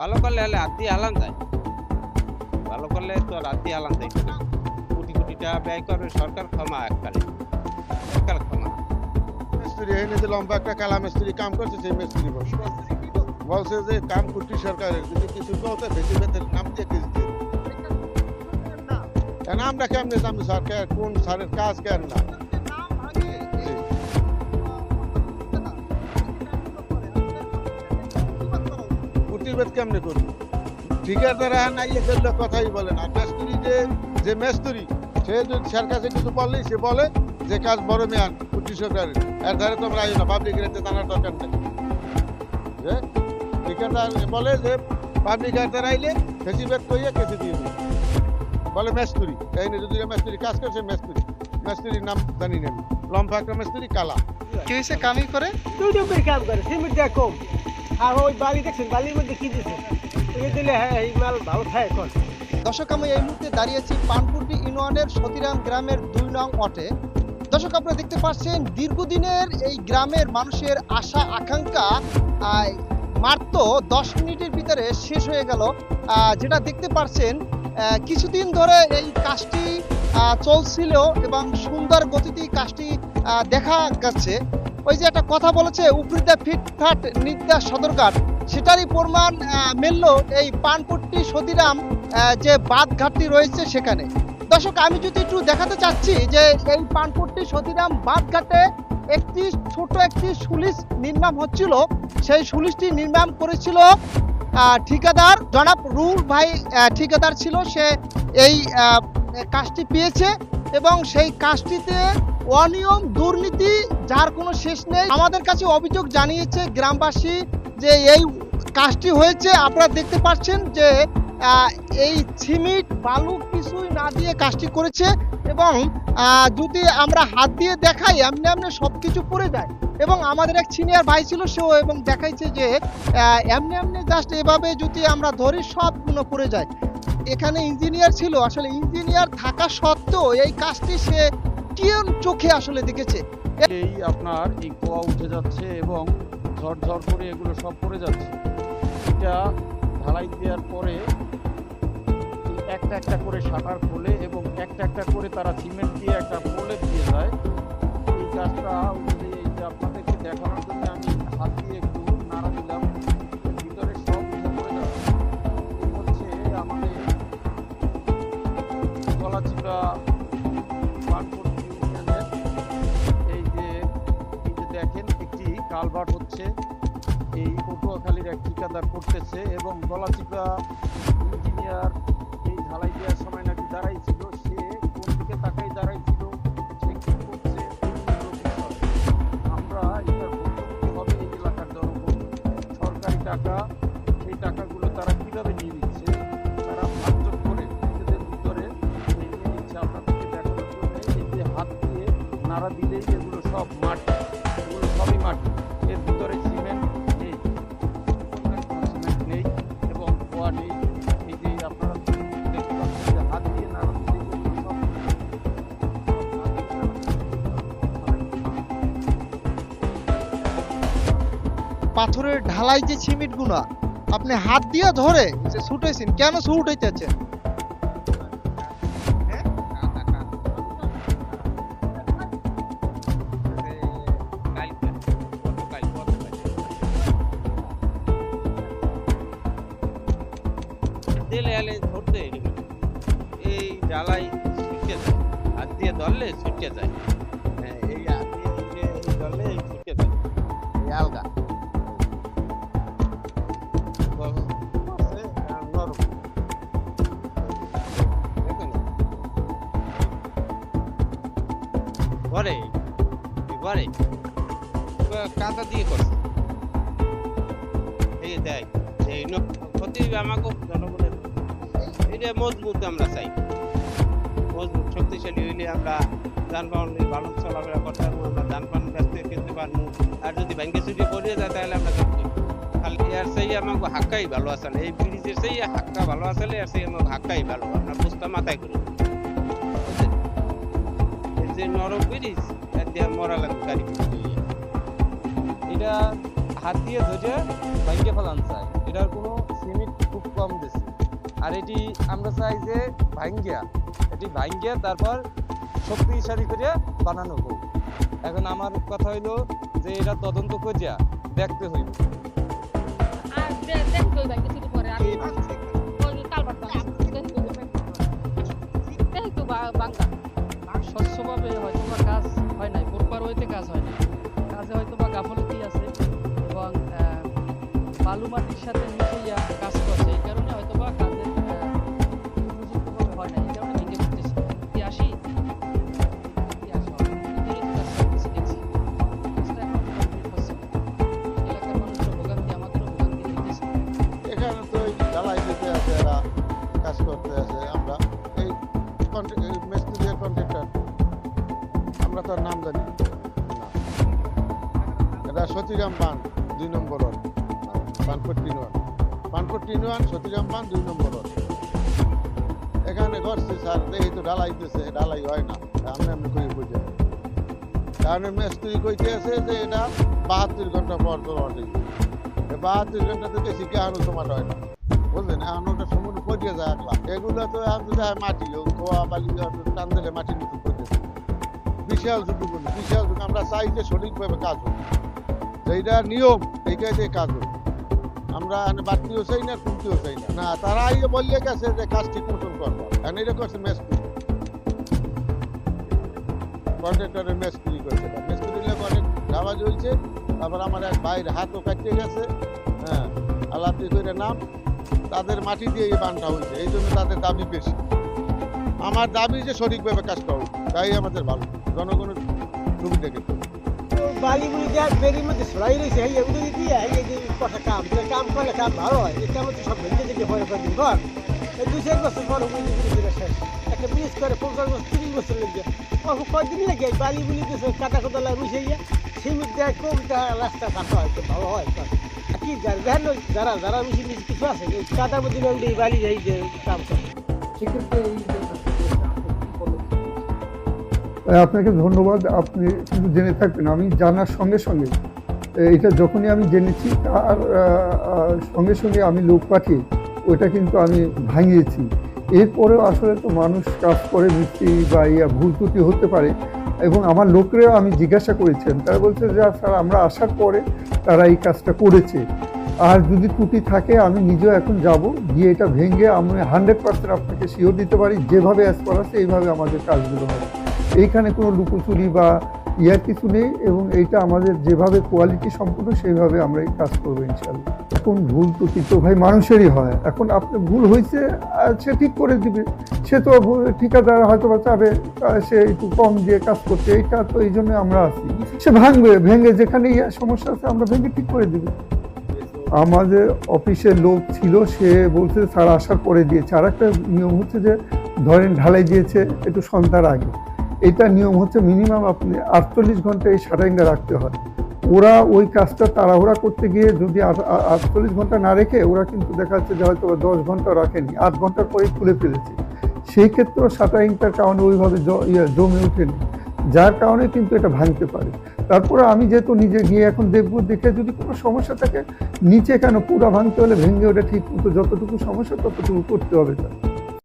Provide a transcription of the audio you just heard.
ভালো করলে হলে হাত দিয়ে হালান যায়। ভালো করলে তো হাত দিয়ে হালান যায় কোটি কোটি টাকা ব্যয় করবে, সরকার ক্ষমা এককালে এককাল ক্ষমা। মিস্ত্রি এনে যে লম্বা একটা কালা মিস্ত্রি কাম করছে, সেই মিস্ত্রি বলছে বলছে যে কাম কুটি সরকারের যদি কিছু বলতে বেশি বেতন নাম দিয়ে কিছু কেন আমরা কেমনে জানি সরকার কোন স্যারের কাজ কেন না? প্রতিবাদ কেমনে করব? ঠিকাদারা না ইয়ে করলে কথাই বলে না। মেস্তুরি যে যে মেস্তুরি সে যদি স্যার কাছে কিছু বললেই সে বলে যে কাজ বড় মেয়ান কুটি সরকারের এর ধারে তোমরা আইও না পাবলিক রেতে জানার দরকার নেই। যে ঠিকাদার বলে যে পাবলিক ধারে আইলে ফেসিবেট কইয়ে কেসে দিয়ে দিবে। বলে মেস্তুরি। এই নিয়ে যদি মেস্তুরি কাজ করছে মেস্তুরি। মেস্তুরির নাম জানি না লম্বা একটা মেস্তুরি কালা। কি হয়েছে কামি করে দুই কাম করে সিমেন্ট দেওয়া কম। আর ওই বালি দেখছেন? বালির মধ্যে কি এই দিলে হ্যাঁ এই মাল ভালো খায় এখন। দর্শক, আমি এই মুহূর্তে দাঁড়িয়েছি পানপুরটি ইউনিয়নের সতীরাম গ্রামের দুই নং অটে দর্শক, আপনারা দেখতে পাচ্ছেন, দীর্ঘদিনের এই গ্রামের মানুষের আশা, আকাঙ্ক্ষা মাত্র দশ মিনিটের ভিতরে শেষ হয়ে গেল। যেটা দেখতে পাচ্ছেন কিছুদিন ধরে এই কাজটি চলছিল এবং সুন্দর গতিতে কাজটি দেখা যাচ্ছে ওই যে একটা কথা বলেছে উপরিদা ফিটফাট নিদ্যা সদরঘাট। সেটারই প্রমাণ মিলল এই পানপট্টি সতীরাম যে বাঁধ ঘাটটি রয়েছে সেখানে। দর্শক, আমি যদি একটু দেখাতে চাচ্ছি যে এই পানপট্টি সতীরাম বাদ ঘাটে একটি ছোট একটি সুলিশ নির্মাণ হচ্ছিল। সেই সুলিশটি নির্মাণ করেছিল ঠিকাদার জনাব রুল ভাই ঠিকাদার ছিল। সে এই কাজটি পেয়েছে এবং সেই কাজটিতে অনিয়ম, দুর্নীতি, যার কোনো শেষ নেই। আমাদের কাছে অভিযোগ জানিয়েছে গ্রামবাসী যে এই কাজটি হয়েছে। আপনারা দেখতে পাচ্ছেন যে এই সিমেন্ট বালু কিছুই না দিয়ে কাজটি করেছে এবং যদি আমরা হাত দিয়ে দেখাই, এমনি এমনি সব কিছু পড়ে যায়। এবং আমাদের এক সিনিয়র ভাই ছিল, সেও এবং দেখাইছে যে এমনি এমনি জাস্ট এভাবে যদি আমরা ধরি সবগুলো পড়ে যায়। এখানে ইঞ্জিনিয়ার ছিল। আসলে ইঞ্জিনিয়ার থাকা সত্ত্বেও এই কাজটি সে কি চোখে আসলে দেখেছে। এই আপনার এই কুয়া উঠে যাচ্ছে এবং ঝরঝর করে এগুলো সব পড়ে যাচ্ছে। এটা ঢালাই দেওয়ার পরে একটা একটা করে শাটার খোলে এবং একটা একটা করে তারা সিমেন্ট দিয়ে একটা পোলে দিয়ে যায় এই কাজটা আপনাদেরকে দেখানোর জন্য আমি হাত দিয়ে করতেছে এবং গলাচিপা ইঞ্জিনিয়ার এই ঢালাই দেওয়ার সময় নাকি দাঁড়াইছিল, সে কোন দিকে তাকাই দাঁড়াইছিল, সে কি করছে, আমরা হবে এই এলাকার জনগণ। সরকারি টাকা সেই টাকাগুলো তারা কীভাবে নিয়ে নিচ্ছে? তারা করে নিজেদের ভিতরে নিয়ে নিচ্ছে, আপনাদেরকে এই যে হাত দিয়ে নাড়া দিলেই এগুলো সব মাটি। পাথরের ঢালাই যে সিমেন্টগুলা আপনি হাত দিয়ে ধরে ছুটেছেন, কেন ছুটাইতেছেন দিলে এলে ধরতে। এই জ্বালাই ছুটে যায়, হাত দিয়ে ধরলে ছুটে যায় ঘরে কাঁচা দিয়ে করছে এই দেয় এই ক্ষতি আমাকে জনগণের এটা মজবুত আমরা চাই। মজবুত, শক্তিশালী হইলে আমরা যানবাহন ভালো চলাফেরা করতে পারব, আমরা যানবাহন ব্যস্ত কিনতে পারব। আর যদি ব্যাংকে চুরি করিয়ে যায়, তাহলে আমরা কি? খালি এর সেই আমাকে হাক্কাই ভালো আসলে এই ব্রিজের সেই হাক্কা ভালো আসলে আর সেই আমাকে হাক্কাই ভালো। আমরা বুঝতে মাথায় করি। নরম ব্রিজ দিয়ে মরা লাগবে, গাড়ি এটা হাত দিয়ে ধরে ভাঙ্গে ফেলান চাই। এটার কোনো সিমিট খুব কম দিছে আর এটি আমরা চাই যে ভাঙ্গিয়া, এটি ভাঙ্গিয়া তারপর শক্তিশালী করে বানানো হোক। এখন আমার কথা হইল যে এটা তদন্ত করিয়া দেখতে হইব। মাটির সাথে মিশিয়ে কাজ করছে, এই কারণে হয়তো বা কাজের হয় না, এই কারণে ভেঙে পড়তেছে আসি? কাজ করতে আছে আমরা এই আমরা তার নাম জানি না। এটা সতীরাম বান দুই নম্বর নোয়ান সতীরাম বান দুই নম্বর এখানে করছে স্যার, এই তো ঢালাই দিতেছে ঢালাই হয় না। আমি এমনি করে বুঝে কারণ মেস্তুরি কইতে আছে যে এটা বাহাত্তর ঘণ্টা পর অর্ডার বাহাত্তর ঘণ্টা থেকে বেশি কেন তোমার হয় না। বুঝলেন? এখন ওটা সমুদ্র পড়িয়ে যায় একলা। এগুলো তো এখন তো মাটি বালি টান দিলে মাটির মতো পড়ে যায়। বিশাল ঝুঁকি বিশাল ঝুঁকি আমরা চাই যে সঠিকভাবে কাজ হোক। যেটা নিয়ম, এইটাই কাজ হোক। আমরা বাড়তিও চাই না কমতিও চাই না। না তারা আইয়ে বললে গেছে যে কাজ ঠিক মতন করব এখন এটা করছে মেস্ত্রি? কন্ট্রাক্টরের মেস্ত্রি করছে। মেস্ত্রি অনেক ধাবা জ্বলছে, তারপর আমার এক ভাইয়ের হাতও কাটতে গেছে। হ্যাঁ আলাপি করে নাম, তাদের মাটি দিয়ে এই বানটা হয়েছে, এই জন্য তাদের দাবি বেশি। আমার দাবি যে সঠিকভাবে কাজটা হোক তাই আমাদের ভালো। জনগণের সুবিধা কিন্তু বালি বুলি যা বেরির মধ্যে ছড়াই রয়েছে এই এগুলো দিয়ে এই যে কথা কাম কাম করলে কাম ভালো হয় এই কাম তো সব ভেঙে থেকে পরে কদিন পর এই দুই চার বছর পর হুকুম দিয়ে শেষ একটা ব্রিজ করে পঞ্চাশ বছর, তিরিশ বছর লেগে অল্প কদিন লেগে এই বালি বুলি দিয়েছে কাটা কোদালা রুষে গিয়ে সিমেন্ট দেয় কম রাস্তা কাটা হয় তো ভালো হয়। আর কি দেখেন যারা যারা রুষি মিশি কিছু আছে কাদার মধ্যে বালি যাই যে কাম করে। সেক্ষেত্রে আপনাকে ধন্যবাদ। আপনি কিন্তু জেনে থাকবেন, আমি জানার সঙ্গে সঙ্গে এটা যখনই আমি জেনেছি, তার সঙ্গে সঙ্গে আমি লোক পাঠিয়ে ওটা কিন্তু আমি ভাঙিয়েছি। এরপরেও আসলে তো মানুষ কাজ করে মিস্ত্রি বা ইয়া, ভুল ত্রুটি হতে পারে এবং আমার লোকরেও আমি জিজ্ঞাসা করেছেন তারা বলছে যে স্যার, আমরা আসার পরে তারা এই কাজটা করেছে। আর যদি ত্রুটি থাকে, আমি নিজেও এখন যাব, গিয়ে এটা ভেঙে আমি হান্ড্রেড পার্সেন্ট আপনাকে শিওর দিতে পারি, যেভাবে অ্যাজ করা আছে এইভাবে আমাদের কাজগুলো হবে। এইখানে কোনো লুকোচুরি বা ইয়ার কিছু নেই এবং এইটা আমাদের যেভাবে কোয়ালিটি সম্পূর্ণ সেইভাবে আমরা এই কাজ করব ইনশাল্লাহ এখন ভুল ত্রুটি তো ভাই মানুষেরই হয়। এখন আপনি ভুল হয়েছে সে ঠিক করে দিবে। সে তো ঠিকাদার হয়তো বা চাবে সে একটু কম দিয়ে কাজ করছে, এইটা তো এই জন্য আমরা আছি। সে ভাঙবে, ভেঙে যেখানে ইয়া সমস্যা আছে আমরা ভেঙে ঠিক করে দিবে। আমাদের অফিসের লোক ছিল, সে বলছে, স্যার, আসার পরে দিয়েছে। আর একটা নিয়ম হচ্ছে যে, ধরেন ঢালাই দিয়েছে, একটু সন্ধ্যার আগে। এটা নিয়ম হচ্ছে মিনিমাম আপনি আটচল্লিশ ঘণ্টা এই শাটারিংটা রাখতে হয়। ওরা ওই কাজটা তাড়াহুড়া করতে গিয়ে যদি আটচল্লিশ ঘণ্টা না রেখে, ওরা কিন্তু দেখা যাচ্ছে যে হয়তো দশ ঘণ্টা রাখেনি, আট ঘণ্টার পরেই খুলে ফেলেছে। সেই ক্ষেত্রেও শাটারিংটার কারণে ওইভাবে ইয়ে জমে ওঠেনি। যার কারণে কিন্তু এটা ভাঙতে পারে। তারপরে আমি যেহেতু নিজে গিয়ে এখন দেখব, দেখে যদি কোনো সমস্যা থাকে, নিচে কেন পুরা ভাঙতে হলে ভেঙে ওটা ঠিক মতো যতটুকু সমস্যা ততটুকু করতে হবে তার।